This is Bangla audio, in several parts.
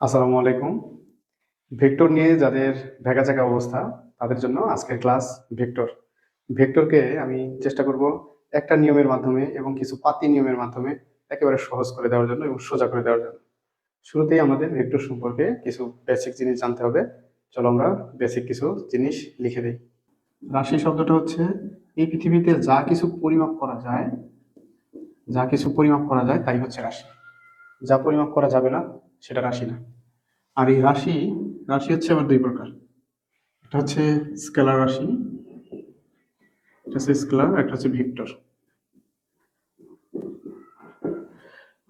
আসসালামু আলাইকুম। ভেক্টর নিয়ে যাদের ভেগাচাকা অবস্থা, তাদের জন্য আজকের ক্লাস ভেক্টর। ভেক্টরকে আমি চেষ্টা করব একটা নিয়মের মাধ্যমে এবং কিছু পাতি নিয়মের মাধ্যমে একেবারে সহজ করে দেওয়ার জন্য এবং সোজা করে দেওয়ার জন্য। শুরুতেই আমাদের ভেক্টর সম্পর্কে কিছু বেসিক জিনিস জানতে হবে। চলো আমরা বেসিক কিছু জিনিস লিখে দিই। রাশি শব্দটা হচ্ছে, এই পৃথিবীতে যা কিছু পরিমাপ করা যায়, যা কিছু পরিমাপ করা যায় তাই হচ্ছে রাশি। যা পরিমাপ করা যাবে না সেটা রাশি না। আর এই রাশি রাশি হচ্ছে আবার দুই প্রকার। একটা হচ্ছে স্কেলার রাশি এটা হচ্ছে স্কেলার, একটা হচ্ছে ভেক্টর।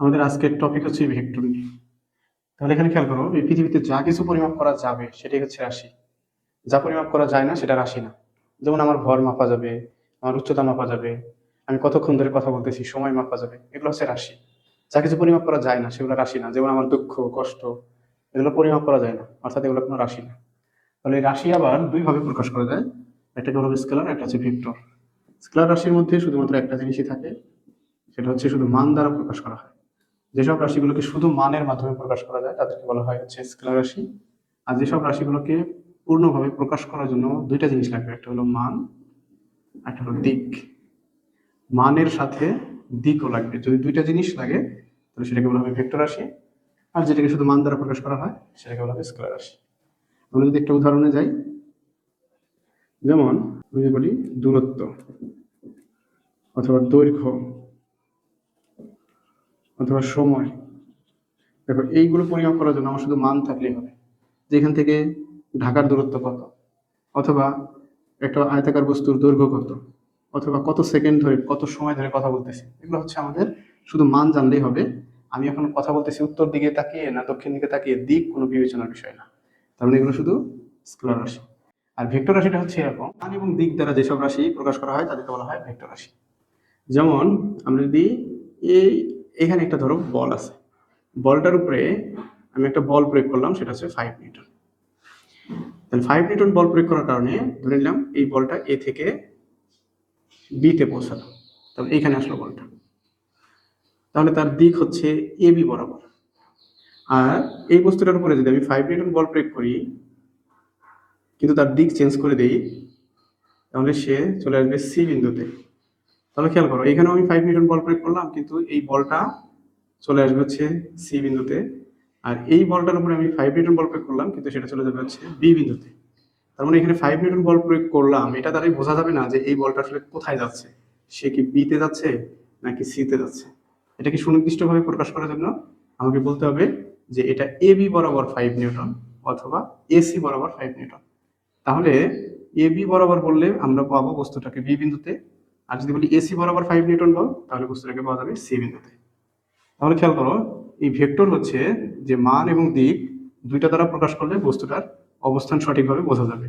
আমাদের আজকের টপিক হচ্ছে ভেক্টর। নিয়ে তাহলে এখানে খেয়াল করো, এই পৃথিবীতে যা কিছু পরিমাপ করা যাবে, সেটাই হচ্ছে রাশি। যা পরিমাপ করা যায় না, সেটা রাশি না। যেমন আমার ভর মাপা যাবে, আমার উচ্চতা মাপা যাবে, আমি কতক্ষণ ধরে কথা বলতেছি, সময় মাপা যাবে, এগুলো হচ্ছে রাশি। যা কিছু পরিমাপ করা যায় না, সেগুলো রাশি না। যেমন আমার দুঃখ, কষ্ট, এগুলো পরিমাপ করা যায় না। অর্থাৎ এগুলো কোনো রাশি না। তাহলে এই রাশি আবার দুইভাবে প্রকাশ করা যায়। একটা হলো স্কেলার, একটা হচ্ছে ভেক্টর। স্কেলার রাশির মধ্যে শুধুমাত্র একটা জিনিসই থাকে, সেটা হচ্ছে শুধু মান দ্বারা প্রকাশ করা হয়। যেসব রাশিগুলোকে শুধু মানের মাধ্যমে প্রকাশ করা যায়, তাদেরকে বলা হয় হচ্ছে স্কেলার রাশি। আর যেসব রাশিগুলোকে পূর্ণভাবে প্রকাশ করার জন্য দুইটা জিনিস লাগবে, একটা হলো মান, একটা হলো দিক। মানের সাথে দিকও লাগবে যদি দুইটা জিনিস লাগে, তাহলে সেটাকে বলা হবে ভেক্টর রাশি। আর যেটাকে শুধু মান দ্বারা প্রকাশ করা হয়, সেটাকে বলা হবে স্কেলার রাশি। আমরা যদি একটা উদাহরণে যাই, যেমন আমি যদি বলি দূরত্ব অথবা দৈর্ঘ্য অথবা সময়। দেখো, এইগুলো পরিমাপ করার জন্য আমার শুধু মান থাকলেই হবে। যেখান থেকে ঢাকার দূরত্ব কত? অথবা একটা আয়তাকার বস্তুর দৈর্ঘ্য কত? অথবা কত সেকেন্ড ধরে, কত সময় ধরে কথা বলতেছি, এগুলো হচ্ছে আমাদের শুধু মান জানলেই হবে। আমি এখন কথা বলতেছি উত্তর দিকে তাকিয়ে, না দক্ষিণ দিকে তাকিয়ে, দিক কোনো বিবেচনার বিষয় না। তার মানে এগুলো শুধু স্কেলার রাশি। আর ভেক্টর রাশিটা হচ্ছে এরকম, মান এবং দিক দ্বারা যেসব রাশি প্রকাশ করা হয়, তাদেরকে বলা হয় ভেক্টর রাশি। যেমন, আমরা যদি এই, এখানে একটা ধরো বল আছে। বলটার উপরে আমি একটা বল প্রয়োগ করলাম, সেটা হচ্ছে ফাইভ নিউটন। তাহলে ফাইভ নিউটন বল প্রয়োগ করার কারণে ধরে নিলাম এই বলটা এ থেকে বিতে পৌঁছালো তাহলে এইখানে আসলো বলটা। তাহলে তার দিক হচ্ছে এ বি বরাবর। আর এই বস্তুটার উপরে যদি আমি ফাইভ নিউটন বল প্রয়োগ করি, কিন্তু তার দিক চেঞ্জ করে দেই, তাহলে সে চলে আসবে সি বিন্দুতে। তাহলে খেয়াল করো, এখানেও আমি ফাইভ নিউটন বল প্রয়োগ করলাম, কিন্তু এই বলটা চলে আসবে হচ্ছে সি বিন্দুতে। আর এই বলটার উপরে আমি ফাইভ নিউটন বল প্রয়োগ করলাম, কিন্তু সেটা চলে যাবে হচ্ছে বি বিন্দুতে। তার মানে এখানে ফাইভ নিউটন বল প্রয়োগ করলাম, এটা দ্বারাই বোঝা যাবে না যে এই বলটা আসলে কোথায় যাচ্ছে। সে কি বিতে যাচ্ছে নাকি সিতে যাচ্ছে? এটাকে সুনির্দিষ্টভাবে প্রকাশ করার জন্য আমাকে বলতে হবে যে এটা এ বি বরাবর ফাইভ নিউটন অথবা এসি বরাবর ফাইভ নিউটন তাহলে এ বি বরাবর বললে আমরা পাবো বস্তুটাকে বি বিন্দুতে, আর যদি বলি এসি বরাবর ফাইভ নিউটন বল তাহলে বস্তুটাকে পাওয়া যাবে সি বিন্দুতে। তাহলে খেয়াল করো, এই ভেক্টর হচ্ছে যে মান এবং দিক দুইটা দ্বারা প্রকাশ করলে বস্তুটার অবস্থান সঠিকভাবে বোঝা যাবে।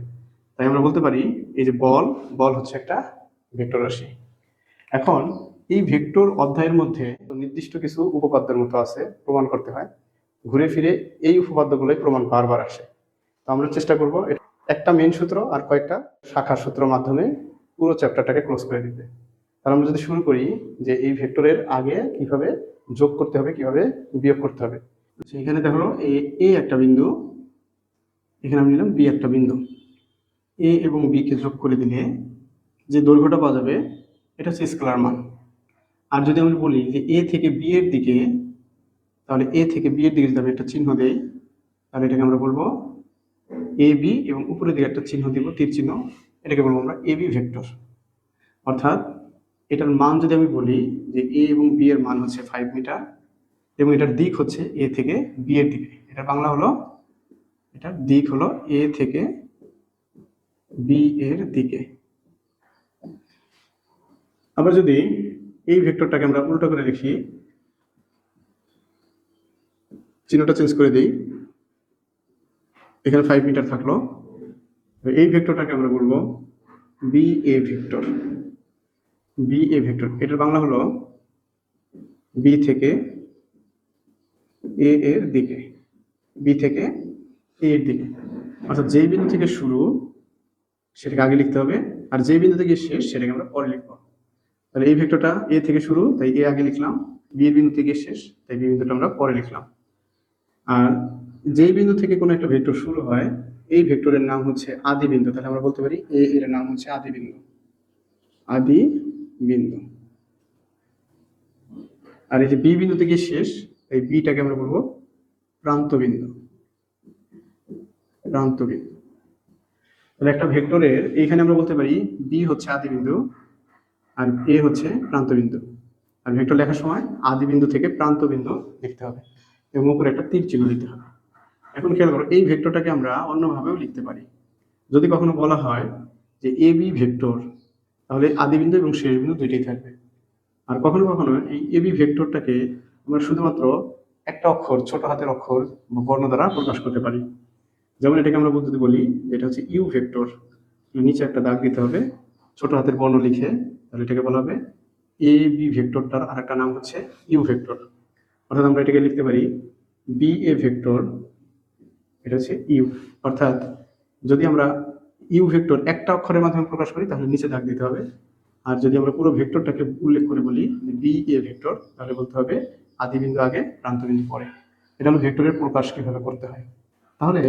তাই আমরা বলতে পারি, এই যে বল বল হচ্ছে একটা ভেক্টর রাশি। এখন এই ভেক্টর অধ্যায়ের মধ্যে নির্দিষ্ট কিছু উপপাদ্যের মতো আছে, প্রমাণ করতে হয়। ঘুরে ফিরে এই উপপাদ্যগুলোই প্রমাণ বারবার আসে। তো আমরা চেষ্টা করব একটা মেন সূত্র আর কয়েকটা শাখা সূত্র মাধ্যমে পুরো চ্যাপ্টারটাকে ক্লোজ করে দিতে। তাহলে আমরা যদি শুরু করি যে এই ভেক্টরের আগে কীভাবে যোগ করতে হবে, কীভাবে বিয়োগ করতে হবে। এখানে দেখো এই একটা বিন্দু এখানে আমি নিলাম বি একটা বিন্দু। এ এবং বি কে যোগ করে দিলে যে দৈর্ঘ্যটা পাওয়া যাবে, এটা হচ্ছে স্কেলার মান। আর যদি আমি বলি যে এ থেকে বি এর দিকে, তাহলে এ থেকে বি এর দিকে যদি আমি একটা চিহ্ন দেই, তাহলে এটাকে আমরা বলব এ বি এবং উপরের দিকে একটা চিহ্ন দিব, তীর চিহ্ন। এটাকে বলব আমরা এ বি ভেক্টর। অর্থাৎ এটার মান যদি আমি বলি যে এ এবং বি এর মান হচ্ছে ফাইভ মিটার এবং এটার দিক হচ্ছে এ থেকে বি এর দিকে। এটার বাংলা হলো এটার দিক হলো এ থেকে বি এর দিকে। আবার যদি এই ভেক্টরটাকে আমরা উল্টো করে লিখি, চিহ্নটা চেঞ্জ করে দিই, এখানে ফাইভ মিটার থাকল। এই ভেক্টরটাকে আমরা বলব B A vector. B A vector, এটার বাংলা হলো বি থেকে এ এর দিকে। বি থেকে এর দিকে অর্থাৎ যেই বিন্দু থেকে শুরু, সেটাকে আগে লিখতে হবে, আর যেই বিন্দু থেকে শেষ, সেটাকে আমরা পরে লিখব। তাহলে এই ভেক্টরটা এ থেকে শুরু, তাই এ আগে লিখলাম বি এর বিন্দু থেকে শেষ, তাই বি বিন্দুটা আমরা পরে লিখলাম। আর যেই বিন্দু থেকে কোনো একটা ভেক্টর শুরু হয়, এই ভেক্টরের নাম হচ্ছে আদি বিন্দু। তাহলে আমরা বলতে পারি এ এর নাম হচ্ছে আদি বিন্দু। আদি বিন্দু। আর এই যে বি বিন্দু থেকে শেষ, এই বিটাকে আমরা বলব প্রান্ত বিন্দু। বিন্দু তাহলে একটা ভেক্টরের, এইখানে আমরা বলতে পারি বি হচ্ছে আদি বিন্দু আর এ হচ্ছে প্রান্ত বিন্দু আর ভেক্টর লেখার সময় আদি বিন্দু থেকে প্রান্ত বিন্দু লিখতে হবে এবং উপরে একটা তীর চিহ্ন দিতে হবে। এখন খেয়াল করো, এই ভেক্টরটাকে আমরা অন্যভাবেও লিখতে পারি। যদি কখনো বলা হয় যে এ বি ভেক্টর, তাহলে আদি বিন্দু এবং শেষ বিন্দু দুইটাই থাকবে। আর কখনো কখনো এই এ বি ভেক্টরটাকে আমরা শুধুমাত্র একটা অক্ষর, ছোট হাতের অক্ষর বর্ণ দ্বারা প্রকাশ করতে পারি। যেমন এটাকে আমরা বলতে বলি, এটা হচ্ছে ইউ ভেক্টর নিচে একটা দাগ দিতে হবে, ছোট হাতের বর্ণ লিখে, তাহলে এটাকে বলা হবে এ বি ভেক্টরটার আরেকটা নাম হচ্ছে ইউ ভেক্টর অর্থাৎ আমরা এটাকে লিখতে পারি বি এ ভেক্টর এটা হচ্ছে ইউ অর্থাৎ যদি আমরা ইউ ভেক্টর একটা অক্ষরের মাধ্যমে প্রকাশ করি, তাহলে নিচে দাগ দিতে হবে। আর যদি আমরা পুরো ভেক্টরটাকে উল্লেখ করে বলি বি এ ভেক্টর তাহলে বলতে হবে আদি বিন্দু আগে প্রান্ত বিন্দু পরে। এটা হলো ভেক্টরের প্রকাশ কীভাবে করতে হয়। তাহলে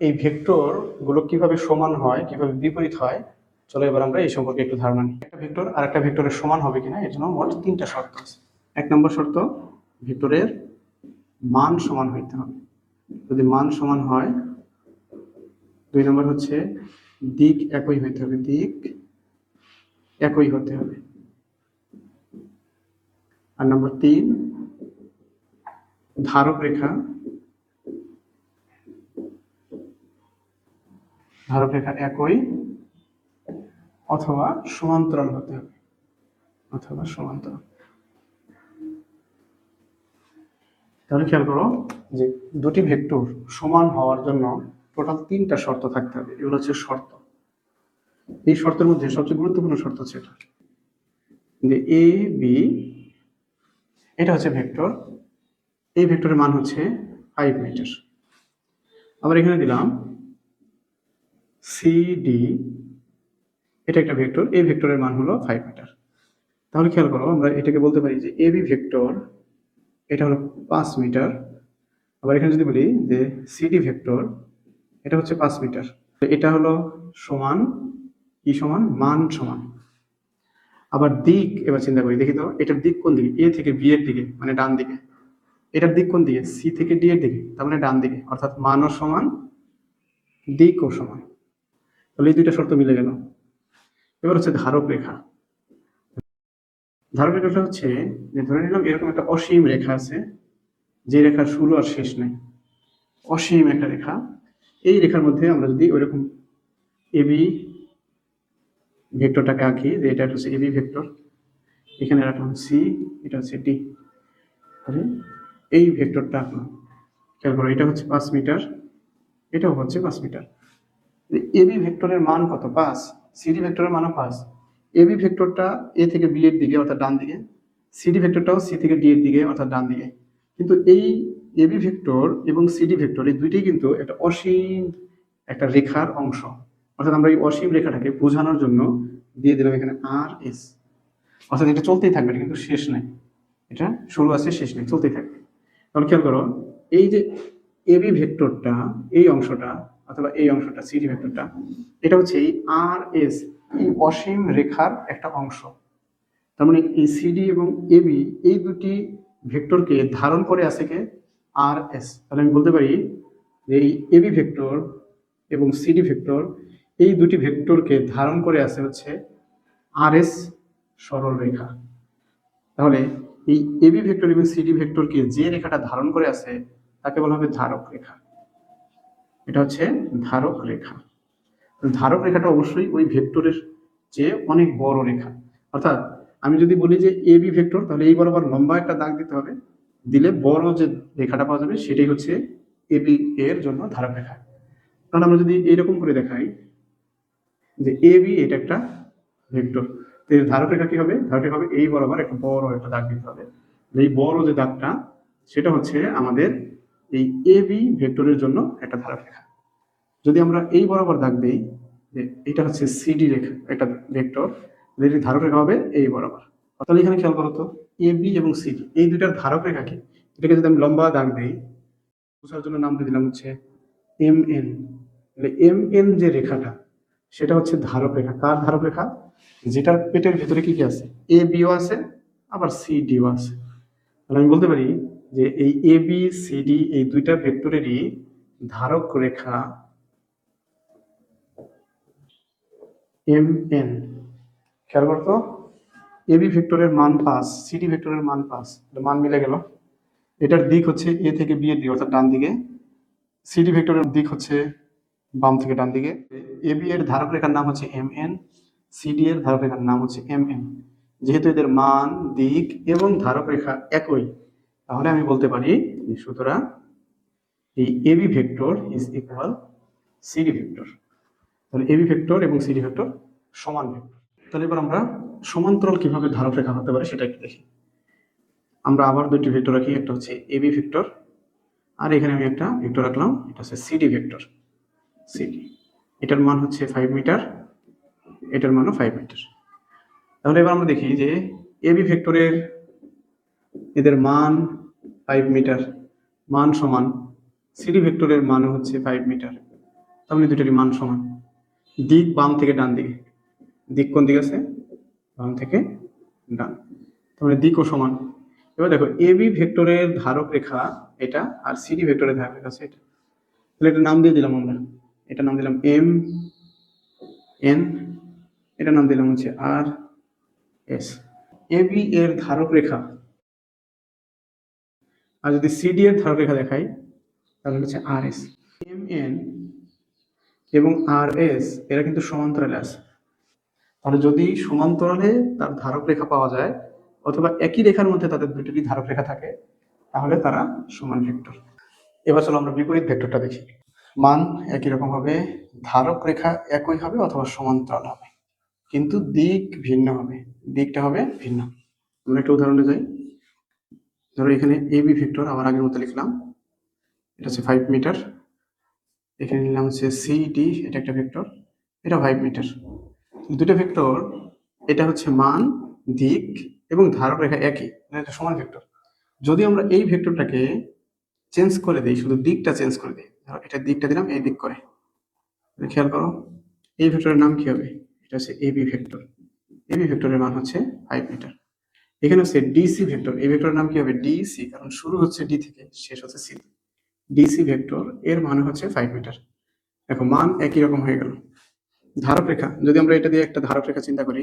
এই ভেক্টরগুলো কীভাবে সমান হয়, কীভাবে বিপরীত হয়, চলো এবার আমরা এই সম্পর্কে একটু ধারণা নিই। একটা ভেক্টর আর একটা ভেক্টরের সমান হবে কিনা, এর জন্য মোট তিনটা শর্ত আছে। এক নম্বর শর্ত, ভেক্টরের মান সমান হইতে হবে। যদি মান সমান হয়, দুই নম্বর হচ্ছে দিক একই হইতে হবে, দিক একই হতে হবে। আর নম্বর তিন, ধারক রেখা ধারক রেখা একই অথবা সমান্তরাল হতে হবে। অথবা সমান্তরাল। তাহলে খেয়াল করো যে দুটি ভেক্টর সমান হওয়ার জন্য টোটাল তিনটা শর্ত থাকতে হবে। এগুলো হচ্ছে শর্ত। এই শর্তের মধ্যে সবচেয়ে গুরুত্বপূর্ণ শর্ত হচ্ছে এটা। যে এ বি এটা হচ্ছে ভেক্টর। এই ভেক্টরের মান হচ্ছে ফাইভ মিটার আবার এখানে দিলাম সি ডি এটা একটা ভেক্টর এই ভেক্টরের মান হলো ফাইভ মিটার তাহলে খেয়াল করো, আমরা এটাকে বলতে পারি যে এ বি ভেক্টর, এটা হলো পাঁচ মিটার আবার এখানে যদি বলি যে সিডি ভেক্টর, এটা হচ্ছে পাঁচ মিটার এটা হলো সমান, কি সমান? মান সমান। আবার দিক এবার চিন্তা করি, দেখি তো, এটার দিক কোন দিকে? এ থেকে বি এর দিকে মানে ডান দিকে। এটার দিক কোন দিকে? সি থেকে ডি এর দিকে, তার মানে ডান দিকে। অর্থাৎ মানও সমান, দিকও সমান। তাহলে এই দুইটা শর্ত মিলে গেল। এবার হচ্ছে ধারক রেখা। ধারক রেখাটা হচ্ছে যে ধরে নিলাম এরকম একটা অসীম রেখা আছে, যে রেখার শুরু আর শেষ নেই। অসীম একটা রেখা। এই রেখার মধ্যে আমরা যদি ওইরকম এবি ভেক্টরটাকে আঁকি, যে এটা হচ্ছে এবি ভেক্টর, এখানে রাখলাম সি এটা হচ্ছে ডি তাহলে এই ভেক্টরটা আঁকলাম। খেয়াল করো, এটা হচ্ছে পাঁচ মিটার, এটাও হচ্ছে পাঁচ মিটার। এবি ভেক্টরের মান কত? পাঁচ। সিডি ভেক্টরের মানও পাঁচ। এবি ভেক্টরটা এ থেকে বি এর দিকে, অর্থাৎ ডান দিকে। সিডি ভেক্টরটাও সি থেকে ডি এর দিকে, অর্থাৎ ডান দিকে। কিন্তু এই এবি ভেক্টর এবং সিডি ভেক্টর এই দুইটাই কিন্তু একটা অসীম একটা রেখার অংশ। অর্থাৎ আমরা এই অসীম রেখাটাকে বোঝানোর জন্য দিয়ে দিলাম এখানে আর এস। অর্থাৎ এটা চলতেই থাকবে কিন্তু শেষ নাই। এটা শুরু আছে, শেষ নেই, চলতেই থাকবে। তাহলে খেয়াল করো, এই যে এবি ভেক্টরটা, এই অংশটা অথবা এই অংশটা সিডি ভেক্টরটা এটা হচ্ছে এই আর এস এই অসীম রেখার একটা অংশ। তার মানে এই সিডি এবং এবি এই দুটি ভেক্টরকে ধারণ করে আছে কে? আর এস তাহলে আমি বলতে পারি যে এই এবি ভেক্টর এবং সিডি ভেক্টর, এই দুটি ভেক্টরকে ধারণ করে আছে হচ্ছে আর এস সরল রেখা। তাহলে এই এবি ভেক্টর এবং সিডি ভেক্টরকে যে রেখাটা ধারণ করে আছে, তাকে বলা হবে ধারক রেখা। এটা হচ্ছে ধারক রেখা। ধারক রেখাটা অবশ্যই ওই ভেক্টরের চেয়ে অনেক বড় রেখা। অর্থাৎ আমি যদি বলি যে এ বি ভেক্টর, তাহলে এই বরাবর লম্বা একটা দাগ দিতে হবে। দিলে বড় যে রেখাটা পাওয়া যাবে, সেটাই হচ্ছে এ বি এর জন্য ধারক রেখা। তাহলে আমরা যদি এইরকম করে দেখাই যে এ বি এটা একটা ভেক্টর, তো এর ধারক রেখা কি হবে? ধারক রেখা হবে এই বরাবর একটা বড় একটা দাগ দিতে হবে। এই বড় যে দাগটা, সেটা হচ্ছে আমাদের এই এ বি ভেক্টরের জন্য একটা ধারক রেখা যদি আমরা এই বরাবর দাগ দেই, যে এটা হচ্ছে সিডি রেখা, একটা ভেক্টর এর ধারক রেখা হবে, এই বরাবর। তাহলে এখানে খেয়াল করো তো এ বি এবং সিডি এই দুইটার ধারক রেখা কি এটাকে যদি আমি লম্বা দাগ দেই, বোঝার জন্য নাম দিয়ে দিলাম হচ্ছে এম এন এম এন যে রেখাটা, সেটা হচ্ছে ধারক রেখা। কার ধারক রেখা? যেটার পেটের ভেতরে কি কি আছে? এ বিও আছে, আবার সি ডিও আছে। তাহলে আমি বলতে পারি যে এই এ বি সি ডি এই দুইটা ভেক্টরেরই ধারক রেখা এম এন খেয়াল করতো এবি ভেক্টরের মান পাঁচ সিডি ভেক্টরের মান পাস মান মিলে গেল। এটার দিক হচ্ছে এ থেকে বি এর দিক, অর্থাৎ ডান দিকে। সিডি ভেক্টরের দিক হচ্ছে বাম থেকে ডান দিকে। এবি এর ধারক রেখার নাম হচ্ছে এম এন সিডি এর ধারক রেখার নাম হচ্ছে এম এন যেহেতু এদের মান, দিক এবং ধারক রেখা একই তাহলে আমি বলতে পারি সুতরাং এই AB vector is equal CD vector. তাহলে এবি ভেক্টর এবং সিডি ভেক্টর সমান ভেক্টর। তাহলে এবার আমরা সমান্তরাল কীভাবে ধারক রেখা হতে পারে সেটা একটু দেখি। আমরা আবার দুটি ভেক্টর রাখি, একটা হচ্ছে এবি ভেক্টর, আর এখানে আমি একটা ভেক্টর রাখলাম, এটা হচ্ছে সিডি ভেক্টর। সিডি এটার মান হচ্ছে ফাইভ মিটার এটার মানও ফাইভ মিটার তাহলে এবার আমরা দেখি যে এবি ভেক্টরের এদের মান ফাইভ মিটার মান সমান সিডি ভেক্টরের মান হচ্ছে ফাইভ মিটার তাহলে দুটারই মান সমান। দিক বাম থেকে ডান দিকে। দিক কোন দিকে আছে? বাম থেকে ডান। তাহলে দিকও সমান। এবার দেখো এবি ভেক্টরের ধারক রেখা এটা আর সিডি ভেক্টরের ধারক রেখা আছে এটা। তাহলে এটা নাম দিয়ে দিলাম আমরা। এটা নাম দিলাম এম এন এটা নাম দিলাম হচ্ছে আর এস এবি এর ধারক রেখা আর যদি সিডি এর রেখা দেখাই, তাহলে হচ্ছে আর এস এম এন এবং আর এস এরা কিন্তু সমান্তরালে আছে। তাহলে যদি সমান্তরালে তার ধারক রেখা পাওয়া যায়, অথবা একই রেখার মধ্যে তাদের দুটি ধারক রেখা থাকে, তাহলে তারা সমান ভেক্টর। এবার চলো আমরা বিপরীত ভেক্টরটা দেখি। মান একই রকম হবে, ধারক রেখা একই হবে অথবা সমান্তরাল হবে। কিন্তু দিক ভিন্ন হবে, দিকটা হবে ভিন্ন। আমরা একটা উদাহরণে যাই। ধরো এখানে এবি ভেক্টর আবার আগের মতো লিখলাম। এটা হচ্ছে ফাইভ মিটার এখানে নিলাম হচ্ছে সি ডি এটা একটা ভেক্টর এটা ফাইভ মিটার দুটো ভেক্টর এটা হচ্ছে মান, দিক এবং ধারক রেখা একই মানে এটা সমান ভেক্টর যদি আমরা এই ভেক্টরটাকে চেঞ্জ করে দিই, শুধু দিকটা চেঞ্জ করে দিই, ধরো এটা দিকটা দিলাম, এই দিক করে। খেয়াল করো, এই ভেক্টরের নাম কি হবে? এটা হচ্ছে এবি ভেক্টর এবি ভেক্টরের মান হচ্ছে ফাইভ মিটার এখানে হচ্ছে ডিসি ভেক্টর এই ভেক্টরের নাম কি হবে? ডিসি কারণ শুরু হচ্ছে ডি থেকে, শেষ হচ্ছে সি ডিসি ভেক্টর এর মান হচ্ছে ফাইভ মিটার দেখো, মান একই রকম হয়ে গেল। ধারক রেখা যদি আমরা এটা দিয়ে একটা ধারক রেখা চিন্তা করি,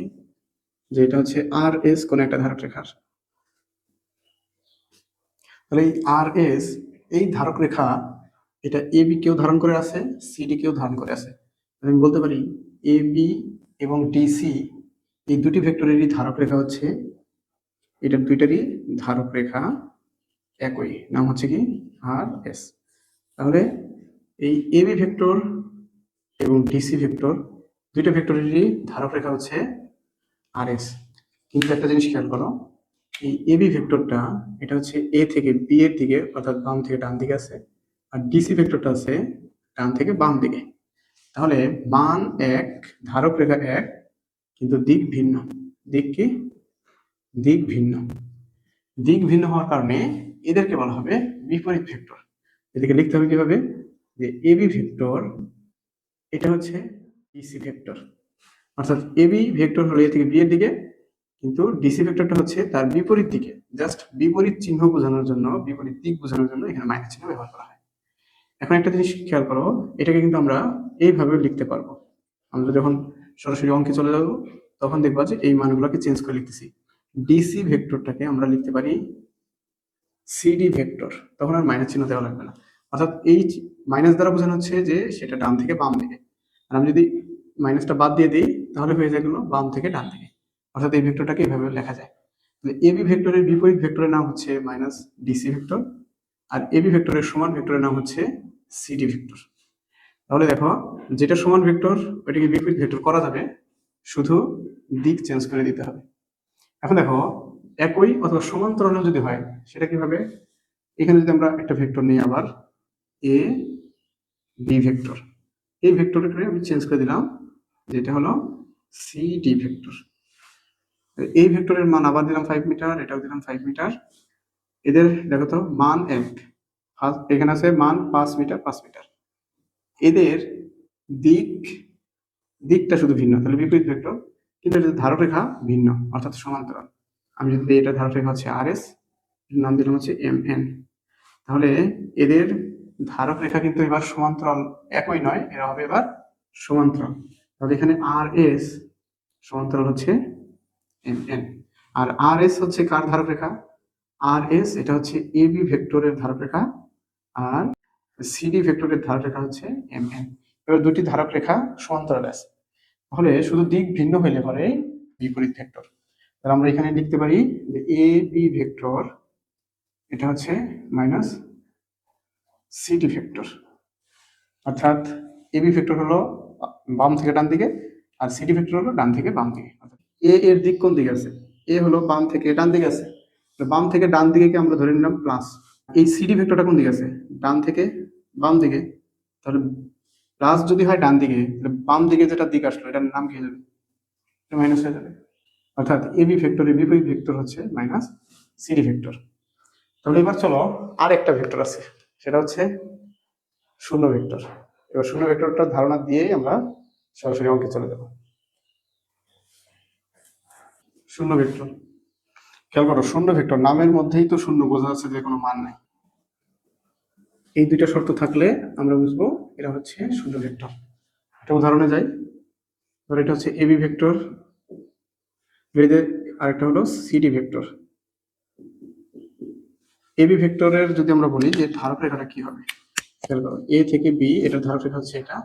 যে এটা হচ্ছে আর এস কোন একটা ধারক রেখার তাহলে এই আর এস এই ধারক রেখা এটা এ বি কেউ ধারণ করে আছে সিডি কেউ ধারণ করে আছে। আমি বলতে পারি এ বি এবং ডিসি এই দুটি ভেক্টরেরই ধারক রেখা হচ্ছে এটার দুইটারই ধারক রেখা একই। নাম হচ্ছে কি? আর এস তাহলে এই এবি ভেক্টর এবং ডিসি ভেক্টর দুইটা ভেক্টরেরই ধারক রেখা হচ্ছে আর এস কিন্তু একটা জিনিস খেয়াল করো, এই এবি ভেক্টরটা, এটা হচ্ছে এ থেকে বি এর দিকে, অর্থাৎ বাম থেকে ডান দিকে আছে, আর ডিসি ভেক্টরটা আছে ডান থেকে বাম দিকে। তাহলে মান এক, ধারক রেখা এক, কিন্তু দিক ভিন্ন। দিক কি? দিক ভিন্ন। দিক ভিন্ন হওয়ার কারণে এদেরকে বলা হবে বিপরীত ভেক্টর। এদেরকে লিখতে হবে কীভাবে? যে এবি ভেক্টর, এটা হচ্ছে ডিসি ভেক্টর। অর্থাৎ এবি ভেক্টর হলো এ থেকে বি এর দিকে, কিন্তু ডিসি ভেক্টরটা হচ্ছে তার বিপরীত দিকে। জাস্ট বিপরীত চিহ্ন বোঝানোর জন্য, বিপরীত দিক বোঝানোর জন্য এখানে মাইনাস চিহ্ন ব্যবহার করা হয়। এখন একটা জিনিস খেয়াল করো, এটাকে কিন্তু আমরা এইভাবে লিখতে পারব। আমরা যখন সরাসরি অঙ্কে চলে যাব, তখন দেখবা যে এই মানগুলোকে চেঞ্জ করে লিখতেছি। ডিসি ভেক্টরটাকে আমরা লিখতে পারি সিডি ভেক্টর। তখন আর মাইনাস চিহ্ন দেওয়া লাগবে না। অর্থাৎ এই মাইনাস দ্বারা বোঝানো হচ্ছে যে সেটা ডান থেকে বাম দিকে। আর আমি যদি মাইনাসটা বাদ দিয়ে দিই, তাহলে হয়ে যায় গেলো বাম থেকে ডান দিকে। অর্থাৎ এই ভেক্টরটাকে এভাবে লেখা যায়। এবি ভেক্টরের বিপরীত ভেক্টরের নাম হচ্ছে মাইনাস ডিসি ভেক্টর, আর এবি ভেক্টরের সমান ভেক্টরের নাম হচ্ছে সিডি ভেক্টর। তাহলে দেখো, যেটা সমান ভেক্টর, ওইটাকে বিপরীত ভেক্টর করা যাবে। শুধু দিক চেঞ্জ করে দিতে হবে। এখন দেখো, একই অথবা সমান্তরাল যদি হয়, সেটা কীভাবে? এখানে যদি আমরা একটা ভেক্টর নিই আবার এ বি ভেক্টর এই ভেক্টরটাকে আমি চেঞ্জ করে দিলাম, যেটা হলো সি ডি ভেক্টর এই ভেক্টরের মান আবার দিলাম ফাইভ মিটার এটাও দিলাম ফাইভ মিটার এদের, দেখো তো, মান এক। এখানে আছে মান পাঁচ মিটার পাঁচ মিটার এদের দিক, দিকটা শুধু ভিন্ন, তাহলে বিপরীত ভেক্টর কিন্তু এদের ধারক রেখা ভিন্ন, অর্থাৎ সমান্তরাল। আমি যদি এটা ধারক রেখা হচ্ছে আর এস নাম দিলাম হচ্ছে এম এন তাহলে এদের ধারক রেখা কিন্তু এবার সমান্তরাল একই নয়, এরা হবে এবার সমান্তরাল। তাহলে এখানে আর এস সমান্তরাল হচ্ছে এম এন আর আর এস হচ্ছে কার ধারক রেখা আর এস এটা হচ্ছে এ বি ভেক্টরের ধারক রেখা আর সিডি ভেক্টরের ধারক রেখা হচ্ছে এম এন এবার দুটি ধারক রেখা সমান্তরাল আছে। তাহলে শুধু দিক ভিন্ন হইলে পরে বিপরীত ভেক্টর। তাহলে আমরা এখানে লিখতে পারি যে এ বি ভেক্টর, এটা হচ্ছে মাইনাস সিডি ভেক্টর। অর্থাৎ এ বি ভেক্টর হলো বাম থেকে ডান দিকে, আর সিডি ভেক্টর হলো ডান থেকে বাম দিকে। অর্থাৎ এ এর দিক কোন দিকে আছে? এ হলো বাম থেকে ডান দিকে আছে। বাম থেকে ডান দিকে আমরা ধরে নিলাম প্লাস এই সিডি ভেক্টরটা কোন দিকে আছে? ডান থেকে বাম দিকে। তাহলে প্লাস যদি হয় ডান দিকে বাম দিকে যেটা দিক আসলো, এটার নাম কি যাবে? এটা মাইনাস হয়ে যাবে। অর্থাৎ এবি ভেক্টরের বিপরীত ভেক্টর হচ্ছে মাইনাস সিডি ভেক্টর তাহলে এবার চলো আর একটা ভেক্টর আছে, সেটা হচ্ছে শূন্য ভেক্টর এবার শূন্য ভেক্টরটার ধারণা দিয়েই আমরা সরাসরি অঙ্কে চলে যাব। শূন্য ভেক্টর খেয়াল করো, শূন্য ভেক্টর নামের মধ্যেই তো শূন্য বোঝা যাচ্ছে যে কোনো মান নাই। এই দুইটা শর্ত থাকলে আমরা বুঝব এটা হচ্ছে শূন্য ভেক্টর। একটা উদাহরণে যাই। ধর এটা হচ্ছে এবি ভেক্টর, বেরিয়ে আরেকটা হলো সিডি ভেক্টর। এবি ভেক্টরের যদি আমরা বলি যে ধারক রেখাটা কি হবে? এ থেকে বি এটার ধারক রেখা হচ্ছে এটা,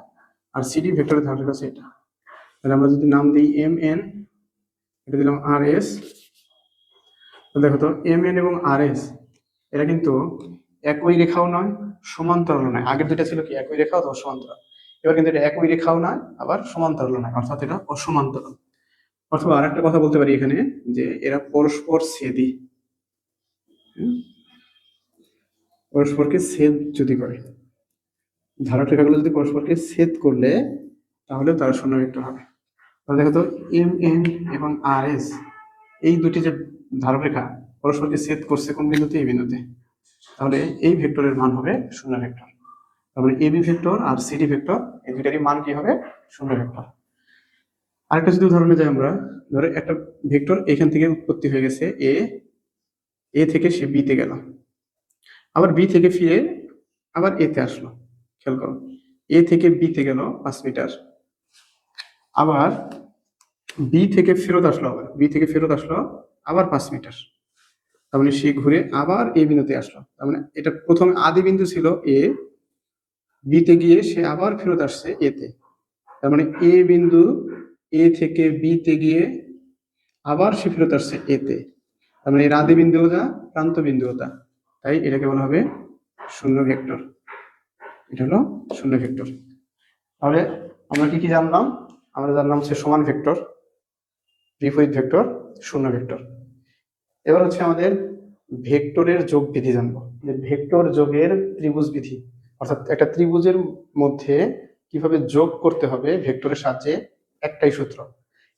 আর সিডি ভেক্টরের ধারক রেখা হচ্ছে এটা। তাহলে আমরা যদি নাম দিই এম এন এটা দিলাম আর এস দেখো তো এম এন এবং আর এস এরা কিন্তু একই রেখাও নয় সমান্তরাল নয় আগের দুইটা ছিল কি? একই রেখা অথবা সমান্তরাল। এবার কিন্তু এটা একই রেখাও নয় আবার সমান্তরাল নয় অর্থাৎ এটা অসমান্তরাল। অথবা আর একটা কথা বলতে পারি এখানে, যে এরা পরস্পর ছেদি? পরস্পরকে ছেদ যদি করে। ধারক রেখাগুলো যদি পরস্পরকে ছেদ করলে তাহলে তারা শূন্য ভেক্টর হবে। তাহলে দেখো তো, এম এন এবং আর এস, এই দুটি যে ধারক রেখা পরস্পরকে ছেদ করছে কোন বিন্দুতে? এই বিন্দুতে। তাহলে এই ভেক্টরের মান হবে শূন্য ভেক্টর। তারপরে এবি ভেক্টর আর সিডি ভেক্টর, এই দুটারই মান কি হবে? শূন্য ভেক্টর। আরেকটা যদি উদাহরণে যাই আমরা, ধরো একটা ভেক্টর এখান থেকে উৎপত্তি হয়ে গেছে এ এ থেকে সে বি তে গেল। আবার বি থেকে ফিরে আবার এ তে আসলো। খেয়াল করো এ থেকে বি তে গেল পাঁচ মিটার। আবার বি থেকে ফেরত আসলো আবার বি থেকে ফেরত আসলো আবার পাঁচ মিটার। তার মানে সে ঘুরে আবার এ বিন্দুতে আসলো। তার মানে এটা প্রথম আদি বিন্দু ছিল এ বি তে গিয়ে সে আবার ফেরত আসছে এ তে। তার মানে এ বিন্দু এ থেকে বি তে গিয়ে আবার সে ফেরত আসছে এ তে। তার মানে এর আদি বিন্দুও যা প্রান্ত বিন্দুও তা তাই এটাকে বলা হবে শূন্য ভেক্টর। এটা হলো শূন্য ভেক্টর। তাহলে আমরা কি কি জানলাম? আমরা জানলাম সে সমান ভেক্টর, বিপরীত ভেক্টর, শূন্য ভেক্টর। এবার হচ্ছে আমাদের ভেক্টরের যোগ বিধি জানব। যে ভেক্টর যোগের ত্রিভুজ বিধি, অর্থাৎ একটা ত্রিভুজের মধ্যে কীভাবে যোগ করতে হবে ভেক্টরের সাহায্যে, একটাই সূত্র।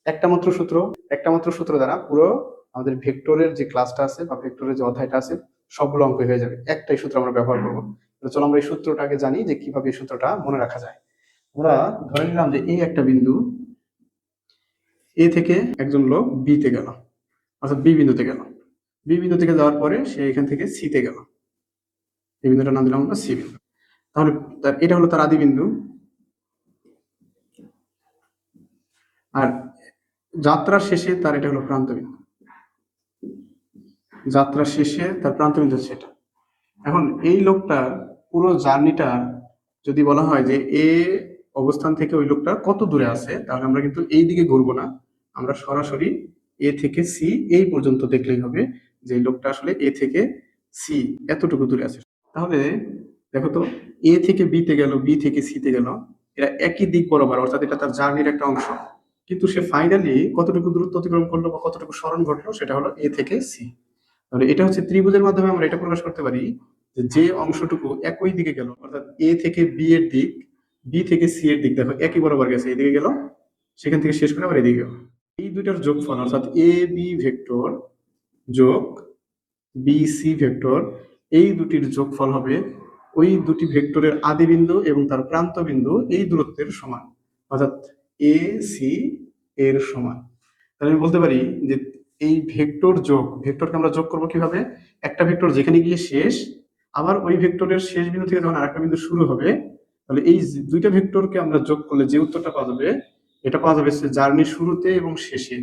একটা মাত্র সূত্র, একটা মাত্র সূত্র দ্বারা পুরো আমাদের ভেক্টরের যে ক্লাসটা আছে বা ভেক্টরের যে অধ্যায়টা আছে, সবগুলো অঙ্ক হয়ে যাবে। একটাই সূত্র আমরা ব্যবহার করব। চলো আমরা এই সূত্রটাকে জানি যে কীভাবে এই সূত্রটা মনে রাখা যায়। আমরা ধরে নিলাম যে এই একটা বিন্দু, এ থেকে একজন লোক বি তে গেল, অর্থাৎ বি বিন্দুতে গেল। বি বিন্দু থেকে যাওয়ার পরে সে এখান থেকে সি তে গেল। এই বিন্দুটার নাম দিলাম আমরা সি বিন্দু। তাহলে এটা হলো তার আদি বিন্দু। আর যাত্রার শেষে তার এটা হলো প্রান্ত বিন্দু। যাত্রার শেষে তার প্রান্ত বিন্দু হচ্ছে এটা। এখন এই লোকটার পুরো জার্নিটা যদি বলা হয় যে এ অবস্থান থেকে ওই লোকটা কত দূরে আছে, তাহলে আমরা কিন্তু এই দিকে ঘুরবো না। আমরা সরাসরি এ থেকে সি এই পর্যন্ত দেখলেই হবে। যে লোকটা আসলে এ থেকে সি এতটুকু দূরে আছে। তাহলে দেখো তো এ থেকে বি তে গেল বি থেকে সি তে গেল, এরা একই দিক বরাবর, অর্থাৎ এটা তার জার্নির একটা অংশ। কিন্তু সে ফাইনালি কতটুকু দূরত্ব অতিক্রম করল বা কতটুকু স্মরণ ঘটলো, সেটা হলো এ থেকে সি তাহলে এটা হচ্ছে ত্রিভুজের মাধ্যমে আমরা এটা প্রকাশ করতে পারি যে যে অংশটুকু একই দিকে গেল, অর্থাৎ এ থেকে বি এর দিক বি থেকে সি এর দিক, দেখো একই বরাবর গেছে, এদিকে গেল, সেখান থেকে শেষ করে আবার এদিকে গেল। এই দুইটার যোগফল, অর্থাৎ এ বি ভেক্টর যোগ বিসি ভেক্টর, এই দুটির যোগফল হবে ওই দুটি ভেক্টরের আদি বিন্দু এবং তার প্রান্ত বিন্দু এই দূরত্বের সমান, অর্থাৎ এ সি এর সমান। তাহলে আমি বলতে পারি যে এই ভেক্টর যোগ, ভেক্টরকে আমরা যোগ করব কীভাবে? একটা ভেক্টর যেখানে গিয়ে শেষ, আবার ওই ভেক্টরের শেষ বিন্দু থেকে যখন আরেকটা বিন্দু শুরু হবে, তাহলে এই দুইটা ভেক্টরকে আমরা যোগ করলে যে উত্তরটা পাওয়া যাবে, এটা পাওয়া যাবে জার্নি শুরুতে এবং শেষে।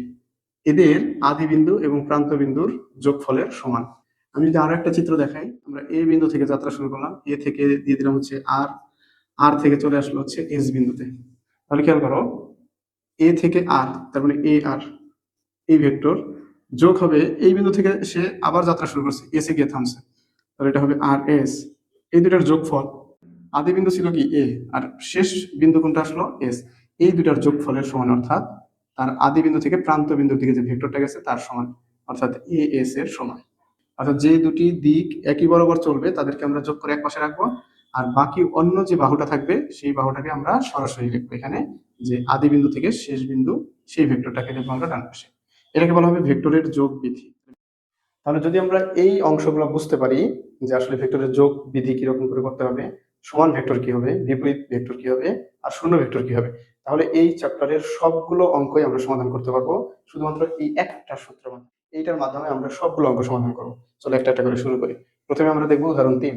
এদের আদি বিন্দু এবং প্রান্ত বিন্দুর যোগফলের সমান। আমি যদি আরও একটা চিত্র দেখাই, আমরা এ বিন্দু থেকে যাত্রা শুরু করলাম। এ থেকে দিয়ে দিলাম হচ্ছে আর। আর থেকে চলে আসলো হচ্ছে এস বিন্দুতে। তাহলে খেয়াল করো, এ থেকে আর, তার মানে এ আর এই ভেক্টর যোগ হবে এই বিন্দু থেকে সে আবার যাত্রা শুরু করছে এস এ গিয়ে থামছে। তাহলে এটা হবে আর এস। এই দুটার যোগফল আদি বিন্দু ছিল কি এ, আর শেষ বিন্দু কোনটা আসলো? এস। এই দুটার যোগফলের সমান অর্থাৎ তার আদি বিন্দু থেকে প্রান্ত বিন্দুর দিকে যে ভেক্টরটা গেছে, তার সমান, অর্থাৎ এ এস এর সমান। অর্থাৎ যে দুটি দিক একই বরাবর চলবে, তাদেরকে আমরা যোগ করে এক পাশে রাখব। আর বাকি অন্য যে বাহুটা থাকবে, সেই বাহুটাকে আমরা সরাসরি লিখব এখানে, যে আদি বিন্দু থেকে শেষ বিন্দু, সেই ভেক্টরটাকে লিখব আমরা ডান পাশে। এটাকে বলা হবে ভেক্টরের যোগ বিধি তাহলে যদি আমরা এই অংশগুলো বুঝতে পারি, যে আসলে ভেক্টরের যোগ বিধি কীরকম করে করতে হবে, সমান ভেক্টর কি হবে, বিপরীত ভেক্টর কি হবে, আর শূন্য ভেক্টর কি হবে তাহলে এই চ্যাপ্টারের সবগুলো অঙ্কই আমরা সমাধান করতে পারব। শুধুমাত্র এই একটা সূত্র এইটার মাধ্যমে আমরা সবগুলো অঙ্ক সমাধান করব। চলো একটা একটা করে শুরু করি। প্রথমে আমরা দেখব উদাহরণ তিন।